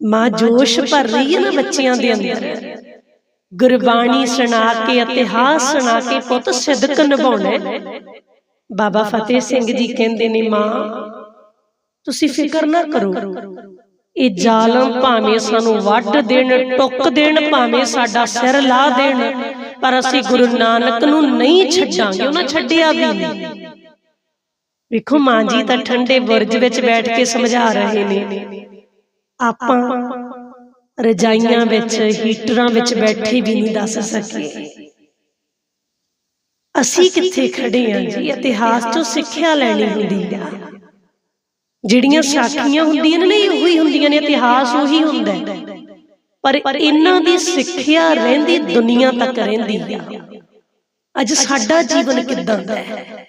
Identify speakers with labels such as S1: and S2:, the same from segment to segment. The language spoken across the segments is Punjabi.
S1: ਮਾਂ ਜੋਸ਼ ਭਰ ਰਹੀ ਹੈ ਨਾ ਬੱਚਿਆਂ ਦੇ ਅੰਦਰ। ਗੁਰਬਾਣੀ ਸੁਣਾ ਕੇ ਇਤਿਹਾਸ ਸੁਣਾ ਕੇ ਪੁੱਤ ਸਿੱਧਕ ਨਿਭਾਉਣਾ। ਬਾਬਾ ਫਤਿਹ ਸਿੰਘ ਜੀ ਕਹਿੰਦੇ ਨੇ ਮਾਂ ਤੁਸੀਂ ਫਿਕਰ ਨਾ ਕਰੋ। ਇਹ ਜ਼ਾਲਮ ਭਾਵੇਂ ਸਾਨੂੰ ਵੱਢ ਦੇਣ ਟੁੱਕ ਦੇਣ ਭਾਵੇਂ ਸਾਡਾ ਸਿਰ ਲਾ ਦੇਣ। ਪਰ ਅਸੀਂ ਗੁਰੂ ਨਾਨਕ ਨੂੰ ਨਹੀਂ ਛੱਡਾਂਗੇ ਉਹਨਾਂ ਛੱਡਿਆ ਵੀ ਨਹੀਂ। ਵੇਖੋ ਮਾਂ ਜੀ ਤਾਂ ਠੰਡੇ ਬੁਰਜ ਵਿੱਚ ਬੈਠ ਕੇ ਸਮਝਾ ਰਹੇ ਨੇ। ਆਪਾਂ ਰਜਾਈਆਂ ਵਿੱਚ ਹੀਟਰਾਂ ਵਿੱਚ ਬੈਠੇ ਵੀ ਨਹੀਂ ਦੱਸ ਸਕੇ ਅਸੀਂ ਕਿੱਥੇ ਖੜੇ ਆਂ ਜੀ? ਇਤਿਹਾਸ ਚੋਂ ਸਿੱਖਿਆ ਲੈਣੀ ਹੁੰਦੀ ਆ। ਜਿਹੜੀਆਂ ਸਾਖੀਆਂ ਹੁੰਦੀਆਂ ਨੇ ਨਾ ਇਹ ਉਹੀ ਹੁੰਦੀਆਂ ਨੇ ਇਤਿਹਾਸ ਉਹੀ ਹੁੰਦਾ ਹੈ। ਪਰ ਇਹਨਾਂ ਦੀ ਸਿੱਖਿਆ ਰਹਿੰਦੀ ਦੁਨੀਆ ਤੱਕ ਰਹਿੰਦੀ ਆ। ਅੱਜ ਸਾਡਾ ਜੀਵਨ ਕਿਦਾਂ ਦਾ ਹੈ?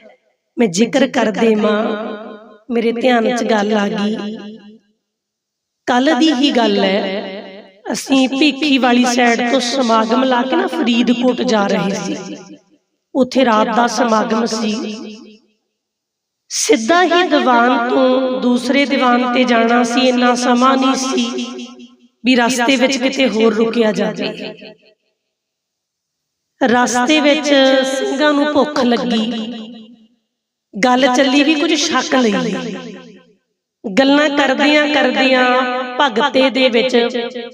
S1: ਮੈਂ ਜ਼ਿਕਰ ਕਰਦੇ ਮਾਂ ਮੇਰੇ ਧਿਆਨ 'ਚ ਗੱਲ ਆ ਗਈ। ਕੱਲ ਦੀ ਹੀ ਗੱਲ ਹੈ। ਅਸੀਂ ਭੀਖੀ ਵਾਲੀ ਸਾਈਡ ਤੋਂ ਸਮਾਗਮ ਲਾ ਕੇ ਨਾ ਫਰੀਦਕੋਟ ਜਾ ਰਹੇ ਸੀ। ਉੱਥੇ ਰਾਤ ਦਾ ਸਮਾਗਮ ਸੀ। ਸਿੱਧਾ ਹੀ ਦੀਵਾਨ ਤੋਂ ਦੂਸਰੇ ਦੀਵਾਨ ਤੇ ਜਾਣਾ ਸੀ। ਇੰਨਾ ਸਮਾਂ ਨਹੀਂ ਸੀ ਵੀ ਰਸਤੇ ਵਿੱਚ ਕਿਤੇ ਹੋਰ ਰੁਕਿਆ ਜਾਵੇ। ਰਸਤੇ ਵਿੱਚ ਸਿੰਘਾਂ ਨੂੰ ਭੁੱਖ ਲੱਗੀ। ਗੱਲ ਚੱਲੀ ਵੀ ਕੁਝ ਛੱਕ ਲਈ। ਗੱਲਾਂ ਕਰਦਿਆਂ ਕਰਦਿਆਂ ਭਗਤੇ ਦੇ ਵਿੱਚ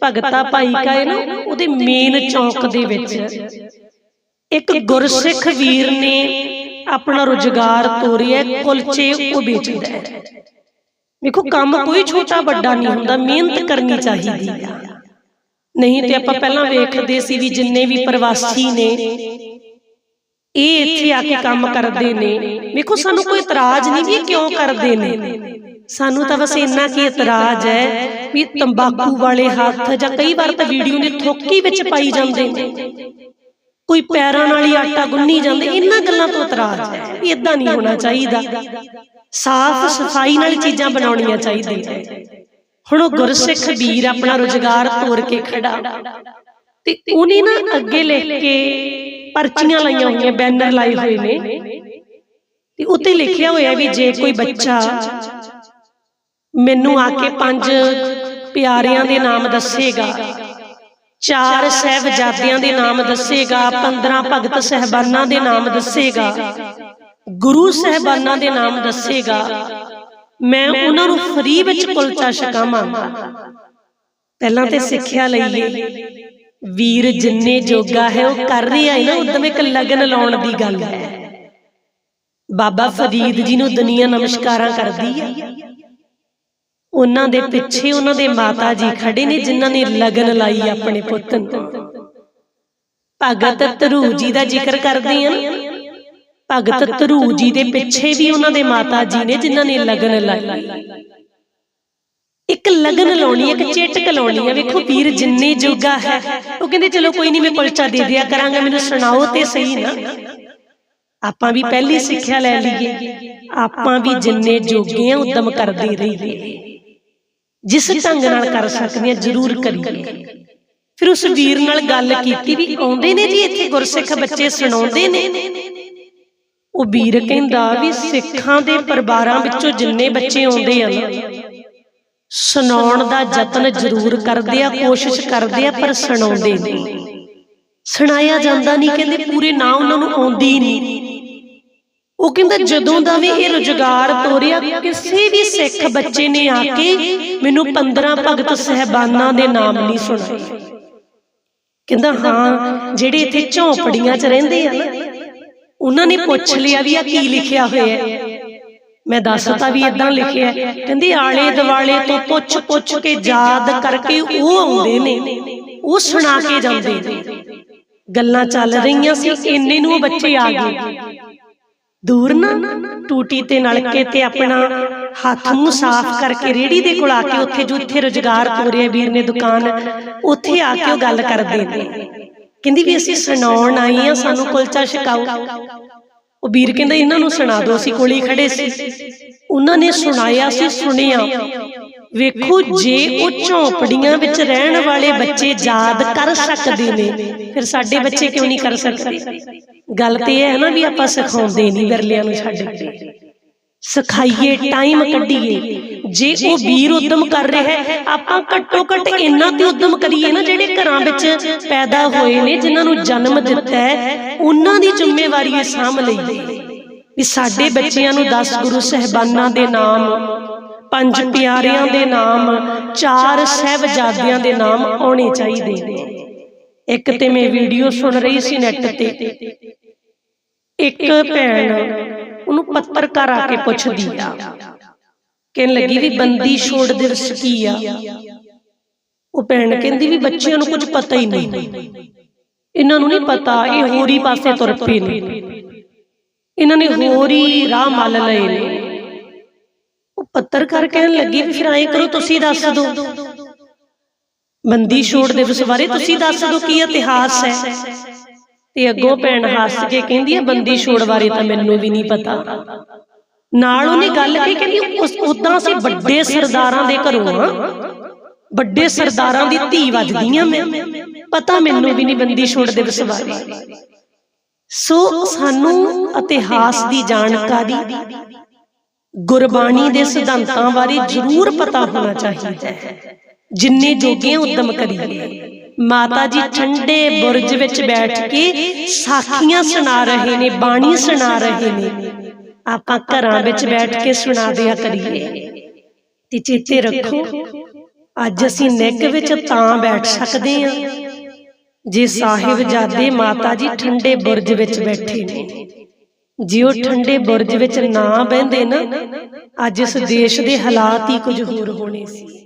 S1: ਭਗਤਾ ਭਾਈ ਕਾਏ ਨਾ ਉਹਦੇ ਮੇਨ ਚੌਂਕ ਦੇ ਵਿੱਚ। ਇੱਕ ਗੁਰਸਿੱਖ ਵੀਰ ਨੇ ਆਪਣਾ ਰੁਜ਼ਗਾਰ ਤੋਰਿਆ ਕੁਲਚੇ ਉਹ ਵੇਚਦਾ ਹੈ। ਵੇਖੋ ਕੰਮ ਕੋਈ ਛੋਟਾ ਵੱਡਾ ਨਹੀਂ ਹੁੰਦਾ ਮਿਹਨਤ ਕਰਨੀ ਚਾਹੀਦੀ ਆ। ਨਹੀਂ ਤੇ ਆਪਾਂ ਪਹਿਲਾਂ ਵੇਖਦੇ ਸੀ ਵੀ ਜਿੰਨੇ ਵੀ ਪ੍ਰਵਾਸੀ ਨੇ ਇਹ ਇੱਥੇ ਆ ਕੇ ਕੰਮ ਕਰਦੇ ਨੇ। ਵੇਖੋ ਸਾਨੂੰ ਕੋਈ ਇਤਰਾਜ਼ ਨਹੀਂ ਵੀ ਕਿਉਂ ਕਰਦੇ ਨੇ। ਸਾਨੂੰ ਤਾਂ ਬਸ ਇੰਨਾ ਕੀ ਇਤਰਾਜ਼ ਹੈ ਵੀ ਤੰਬਾਕੂ ਵਾਲੇ ਹੱਥ ਜਾਂ ਕਈ ਵਾਰ ਤਾਂ ਵੀਡੀਓ ਦੇ ਥੋਕੀ ਵਿੱਚ ਪਾਈ ਜਾਂਦੇ ਨੇ। ਕੋਈ ਪੈਰਾਂ ਨਾਲ ਹੀ ਆਟਾ ਗੁੰਨੀ ਜਾਂਦੇ ਇਹਨਾਂ ਗੱਲਾਂ ਤੋਂ ਇਤਰਾਜ਼ ਹੈ ਵੀ ਇਦਾਂ ਨਹੀਂ ਹੋਣਾ ਚਾਹੀਦਾ। ਸਾਫ਼ ਸਫ਼ਾਈ ਨਾਲ ਚੀਜ਼ਾਂ ਬਣਾਉਣੀਆਂ ਚਾਹੀਦੀਆਂ ਹੁਣ ਉਹ ਗੁਰਸਿੱਖ ਵੀਰ ਆਪਣਾ ਰੁਜ਼ਗਾਰ ਤੋੜ ਕੇ ਖੜਾ। ਤੇ ਉਹਨੇ ਨਾ ਅੱਗੇ ਲਿਖ ਕੇ ਪਰਚੀਆਂ ਲਾਈਆਂ ਹੋਈਆਂ, ਬੈਨਰ ਲਾਏ ਹੋਏ ਨੇ। ਤੇ ਉੱਤੇ ਲਿਖਿਆ ਹੋਇਆ ਵੀ ਜੇ ਕੋਈ ਬੱਚਾ ਮੈਨੂੰ ਆ ਕੇ ਪੰਜ ਪਿਆਰਿਆਂ ਦੇ ਨਾਮ ਦੱਸੇਗਾ। ਚਾਰ ਸਹਿਬਜ਼ਾਦਿਆਂ ਦੇ ਨਾਮ ਦੱਸੇਗਾ। 15 ਭਗਤ ਸਹਿਬਾਨਾਂ ਦੇ ਨਾਮ ਦੱਸੇਗਾ। ਗੁਰੂ ਸਹਿਬਾਨਾਂ ਦੇ ਨਾਮ ਦੱਸੇਗਾ। ਮੈਂ ਉਹਨਾਂ ਨੂੰ ਫ੍ਰੀ ਵਿੱਚ ਕੁਲਚਾ ਛਕਾਵਾਂਗਾ ਪਹਿਲਾਂ ਤੇ ਸਿੱਖਿਆ ਲਈਏ। ਵੀਰ ਜਿੰਨੇ ਜੋਗਾ ਹੈ ਉਹ ਕਰ ਰਿਹਾ ਹੈ ਨਾ ਉਦਮ ਇੱਕ ਲਗਨ ਲਾਉਣ ਦੀ ਗੱਲ ਹੈ। ਬਾਬਾ ਫਰੀਦ ਜੀ ਨੂੰ ਦੁਨੀਆ ਨਮਸਕਾਰਾਂ ਕਰਦੀ ਹੈ। ਉਹਨਾਂ ਦੇ ਪਿੱਛੇ ਉਹਨਾਂ ਦੇ ਮਾਤਾ ਜੀ ਖੜੇ ਨੇ, ਜਿਨ੍ਹਾਂ ਨੇ ਲਗਨ ਲਾਈ ਆਪਣੇ ਪੁੱਤ ਨੂੰ। ਭਗਤ ਧਰੂ ਜੀ ਦਾ ਜ਼ਿਕਰ ਕਰਦੇ ਆ ਭਗਤ ਧਰੂ ਜੀ ਦੇ ਪਿੱਛੇ ਵੀ ਉਹਨਾਂ ਦੇ ਮਾਤਾ ਜੀ ਨੇ, ਜਿਨ੍ਹਾਂ ਨੇ ਲਗਨ ਲਾਈ। ਇੱਕ ਲਗਨ ਲਾਉਣੀ, ਇੱਕ ਚੇਟਕ ਲਾਉਣੀ ਹੈ ਵੇਖੋ ਵੀਰ ਜਿੰਨੇ ਜੋਗਾ ਹੈ। ਉਹ ਕਹਿੰਦੇ, ਚਲੋ ਕੋਈ ਨਹੀਂ, ਮੈਂ ਕੁਲਚਾ ਦੇ ਦਿਆ ਕਰਾਂਗਾ, ਮੈਨੂੰ ਸੁਣਾਓ ਤੇ ਸਹੀ ਨਾ। ਆਪਾਂ ਵੀ ਪਹਿਲੀ ਸਿੱਖਿਆ ਲੈ ਲਈਏ। ਆਪਾਂ ਵੀ ਜਿੰਨੇ ਜੋਗੇ ਆ, ਉਦਮ ਕਰਦੇ ਰਹੀਏ। ਜਿਸ ਢੰਗ ਨਾਲ ਕਰ ਸਕਦੇ ਆ ਜ਼ਰੂਰ ਕਰੀਏ। ਫਿਰ ਉਸ ਵੀਰ ਨਾਲ ਗੱਲ ਕੀਤੀ ਵੀ ਆਉਂਦੇ ਨੇ ਜੀ ਇੱਥੇ ਗੁਰਸਿੱਖ ਬੱਚੇ ਸੁਣਾਉਂਦੇ ਨੇ। ਉਹ ਵੀਰ ਕਹਿੰਦਾ ਵੀ ਸਿੱਖਾਂ ਦੇ ਪਰਿਵਾਰਾਂ ਵਿੱਚੋਂ ਜਿੰਨੇ ਬੱਚੇ ਆਉਂਦੇ ਆ ਸੁਣਾਉਣ ਦਾ ਯਤਨ ਜ਼ਰੂਰ ਕਰਦੇ ਆ ਕੋਸ਼ਿਸ਼ ਕਰਦੇ ਆ ਪਰ ਸੁਣਾਉਂਦੇ ਨਹੀਂ। ਸੁਣਾਇਆ ਜਾਂਦਾ ਨਹੀਂ ਕਹਿੰਦੇ ਪੂਰੇ ਨਾਂ ਉਹਨਾਂ ਨੂੰ ਆਉਂਦੀ ਨਹੀਂ। ਉਹ ਕਹਿੰਦਾ ਜਦੋਂ ਦਾ ਵੀ ਇਹ ਰੁਜ਼ਗਾਰ ਤੋਰਿਆ ਕਿਸੇ ਵੀ ਸਿੱਖ ਬੱਚੇ ਨੇ ਆ ਕੇ ਮੈਨੂੰ 15 ਭਗਤ ਸਹਿਬਾਨਾਂ ਦੇ ਨਾਮ ਨਹੀਂ ਸੁਣਾਏ ਕਹਿੰਦਾ ਹਾਂ ਜਿਹੜੇ ਇੱਥੇ ਝੌਂਪੜੀਆਂ 'ਚ ਰਹਿੰਦੇ ਆ ਨਾ ਉਹਨਾਂ ਨੇ ਪੁੱਛ ਲਿਆ ਵੀ ਆ ਕੀ ਲਿਖਿਆ ਹੋਇਆ ਹੈ। ਮੈਂ ਦੱਸਤਾ ਵੀ ਇਦਾਂ ਲਿਖਿਆ ਕਹਿੰਦੇ ਆਲੇ ਦਿਵਾਲੇ ਤੋਂ ਪੁੱਛ ਪੁੱਛ ਕੇ ਯਾਦ ਕਰਕੇ ਉਹ ਆਉਂਦੇ ਨੇ। ਉਹ ਸੁਣਾ ਕੇ ਜਾਂਦੇ ਨੇ। ਗੱਲਾਂ ਚੱਲ ਰਹੀਆਂ ਸੀ ਇੰਨੇ ਨੂੰ ਬੱਚੇ ਆ ਗਏ। ਦੂਰ ਨਾ ਟੂਟੀ ਤੇ ਨਲਕੇ ਤੇ ਆਪਣਾ ਹੱਥ ਮੂੰਹ ਸਾਫ਼ ਕਰਕੇ ਰੇੜੀ ਦੇ ਕੋਲ ਆ ਕੇ ਉੱਥੇ ਜੋ ਇੱਥੇ ਰੁਜ਼ਗਾਰ ਤੋਰਿਆ ਵੀਰ ਨੇ ਦੁਕਾਨ ਉੱਥੇ ਆ ਕੇ ਉਹ ਗੱਲ ਕਰਦੇ ਨੇ। ਕਹਿੰਦੀ ਵੀ ਅਸੀਂ ਸੁਣਾਉਣ ਆਏ ਆ ਸਾਨੂੰ ਕੁਲਚਾ ਛਕਾਓ। ਉਹ ਵੀਰ ਕਹਿੰਦਾ ਇਹਨਾਂ ਨੂੰ ਸੁਣਾ ਦਿਓ ਅਸੀਂ ਕੋਲੀ ਖੜੇ ਸੀ। ਉਹਨਾਂ ਨੇ ਸੁਣਾਇਆ ਸੀ ਸੁਣਿਆ। ਵੇਖੋ ਜੇ ਉਹ ਝੌਂਪੜੀਆਂ ਵਿੱਚ ਰਹਿਣ ਵਾਲੇ ਬੱਚੇ ਯਾਦ ਕਰ ਸਕਦੇ ਨੇ ਫਿਰ ਸਾਡੇ ਬੱਚੇ ਕਿਉਂ ਨਹੀਂ ਕਰ ਸਕਦੇ? ਗੱਲ ਤੇ ਇਹ ਹੈ ਨਾ ਵੀ ਆਪਾਂ ਸਿਖਾਉਂਦੇ ਨਹੀਂ ਵਿਰਲਿਆਂ ਨੂੰ ਛੱਡ ਕੇ ਸਿਖਾਈਏ ਟਾਈਮ ਕੱਢੀਏ। ਜੇ ਉਹ ਵੀਰ ਉਦਮ ਕਰ ਰਿਹਾ ਹੈ ਆਪਾਂ ਘੱਟੋ ਘੱਟ ਇੰਨਾ ਤੇ ਉਦਮ ਕਰੀਏ ਨਾ ਜਿਹੜੇ ਘਰਾਂ ਵਿੱਚ ਪੈਦਾ ਹੋਏ ਨੇ ਜਿਨ੍ਹਾਂ ਨੂੰ ਜਨਮ ਦਿੱਤਾ ਹੈ ਉਹਨਾਂ ਦੀ ਜ਼ਿੰਮੇਵਾਰੀ ਸਾਂਭ ਲਈਏ ਵੀ ਸਾਡੇ ਬੱਚਿਆਂ ਨੂੰ 10 ਗੁਰੂ ਸਹਿਬਾਨਾਂ ਦੇ ਨਾਮ ਪੰਜ ਪਿਆਰਿਆਂ ਦੇ ਨਾਮ, ਚਾਰ ਸਹਿਬਜ਼ਾਦਿਆਂ ਦੇ ਨਾਮ ਆਉਣੇ ਚਾਹੀਦੇ। ਇੱਕ ਤੇ ਮੈਂ ਵੀਡੀਓ ਸੁਣ ਰਹੀ ਸੀ ਨੈਟ ਤੇ। ਇੱਕ ਭੈਣ ਉਹਨੂੰ ਪੱਤਰਕਾਰ ਆ ਕੇ ਪੁੱਛਦੀ ਆ। ਕਹਿਣ ਲੱਗੀ ਵੀ ਬੰਦੀ ਛੋੜ ਦਿਵਸ ਕੀ ਆ? ਉਹ ਭੈਣ ਕਹਿੰਦੀ ਵੀ ਬੱਚਿਆਂ ਨੂੰ ਕੁਝ ਪਤਾ ਹੀ ਨਹੀਂ। ਇਹਨਾਂ ਨੂੰ ਨਹੀਂ ਪਤਾ, ਇਹ ਹੋਰੀ ਪਾਸੇ ਤੁਰ ਪਏ ਨੇ। ਇਹਨਾਂ ਨੇ ਹੋਰ ਹੀ ਰਾਹ ਮੱਲ ਲਏ ਨੇ। ਪੱਤਰਕਾਰ ਕਹਿਣ ਲੱਗੀ ਵੀ ਫਿਰ ਐਂ ਕਰੋ ਤੁਸੀਂ ਦੱਸ ਦਿਓ। ਬੰਦੀ ਛੋੜ ਦਿਵਸ ਬਾਰੇ ਤੁਸੀਂ ਦੱਸ ਦਿਓ ਕੀ ਇਤਿਹਾਸ ਹੈ। ਤੇ ਅੱਗੋਂ ਭੈਣ ਹੱਸ ਕੇ ਕਹਿੰਦੀ ਹੈ ਬੰਦੀ ਛੋੜ ਬਾਰੇ ਤਾਂ ਮੈਨੂੰ ਵੀ ਨਹੀਂ ਪਤਾ। ਨਾਲ ਉਹਨੇ ਗੱਲ ਕੀ ਕਹਿੰਦੀ ਉਸ ਉਦਾਂ ਅਸੀਂ ਵੱਡੇ ਸਰਦਾਰਾਂ ਦੇ ਘਰੋਂ ਆ ਵੱਡੇ ਸਰਦਾਰਾਂ ਦੀ ਧੀ ਵੱਜਦੀ ਆ ਮੈਂ। ਪਤਾ ਮੈਨੂੰ ਵੀ ਨਹੀਂ ਬੰਦੀ ਛੋੜ ਦਿਵਸ ਬਾਰੇ। ਸੋ ਸਾਨੂੰ ਇਤਿਹਾਸ ਦੀ ਜਾਣਕਾਰੀ ਗੁਰਬਾਣੀ ਦੇ ਸਿਧਾਂਤਾਂ ਬਾਰੇ ਜ਼ਰੂਰ ਪਤਾ ਹੋਣਾ ਚਾਹੀਦਾ ਹੈ। ਜਿੰਨੇ ਜੋਗੇ ਉਦਮ ਕਰੀਏ। ਮਾਤਾ ਜੀ ਠੰਡੇ ਬੁਰਜ ਵਿੱਚ ਬੈਠ ਕੇ ਸਾਖੀਆਂ ਸੁਣਾ ਰਹੇ ਨੇ, ਬਾਣੀ ਸੁਣਾ ਰਹੇ ਨੇ। ਆਪਾਂ ਘਰਾਂ ਵਿੱਚ ਬੈਠ ਕੇ ਸੁਣਾ ਦਿਆ ਕਰੀਏ। ਤੇ ਚੇਤੇ ਰੱਖੋ, ਅੱਜ ਅਸੀਂ ਨਿੱਘ ਵਿੱਚ ਤਾਂ ਬੈਠ ਸਕਦੇ ਹਾਂ। ਜੇ ਸਾਹਿਬਜ਼ਾਦੇ ਮਾਤਾ ਜੀ ਠੰਡੇ ਬੁਰਜ ਵਿੱਚ ਬੈਠੇ ਨੇ ਜੇ ਉਹ ਠੰਡੇ ਬੁਰਜ ਵਿੱਚ ਨਾ ਬਹਿੰਦੇ ਨਾ ਅੱਜ ਇਸ ਦੇਸ਼ ਦੇ ਹਾਲਾਤ ਹੀ ਕੁਝ ਹੋਰ ਹੋਣੇ ਸੀ।